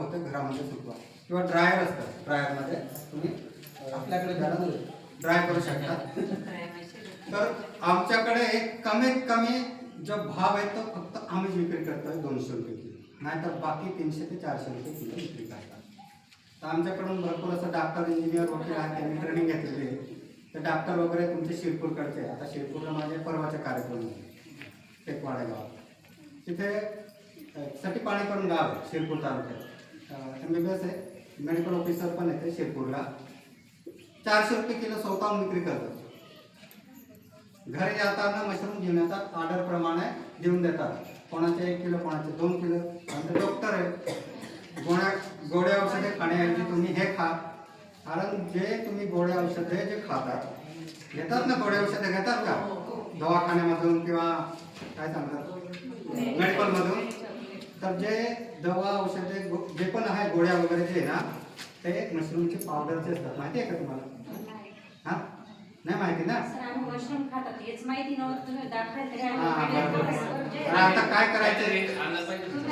होते घरामध्ये सुकवा किंवा ड्रायर असतात ड्रायरमध्ये तुम्ही आपल्याकडे घरात ड्राय करू शकता. तर आमच्याकडे एक कमीत कमी जो भाव आहे तो फक्त आम्हीच विक्री करतोय दोनशे रुपये किलो. नाहीतर बाकी तीनशे ते चारशे रुपये किलो विक्री करतात. तर आमच्याकडून भरपूर असं डॉक्टर इंजिनियर वकील आहेत त्यांनी ट्रेनिंग घेतलेली आहे. ते डॉक्टर वगैरे तुमचे शिरपूरकडचे आहे. आता शिरपूरला माझे परवाचे कार्यक्रम होते टेकवाडे गावात तिथे अ, सटीपाणी करून गाव आहे शिरपूर तालुक्यात. एम बी बी एस आहे. मेडिकल ऑफिसर पण येते शिरपूरला. चारशे रुपये किलो स्वतःहून विक्री करतात. घरी जाताना मशरूम घेऊन येतात. ऑर्डर प्रमाणे देऊन देतात. कोणाचे एक किलो कोणाचे दोन किलो. आणि डॉक्टर आहे. गोळ्या गोड्या औषधे खाण्याऐवजी तुम्ही हे खा. कारण जे तुम्ही गोड्या औषधे जे खातात घेतात ना गोड्या औषधे घेतात का? दवाखान्यामधून किंवा काय सांगतात? तर जे दवा औषधे गो- जे पण आहे गोळ्या वगैरे जे आहे ना ते मशरूमचे पावडरचे असतात माहिती आहे का तुम्हाला? हा? नाही माहिती ना? हा, आता काय करायचं?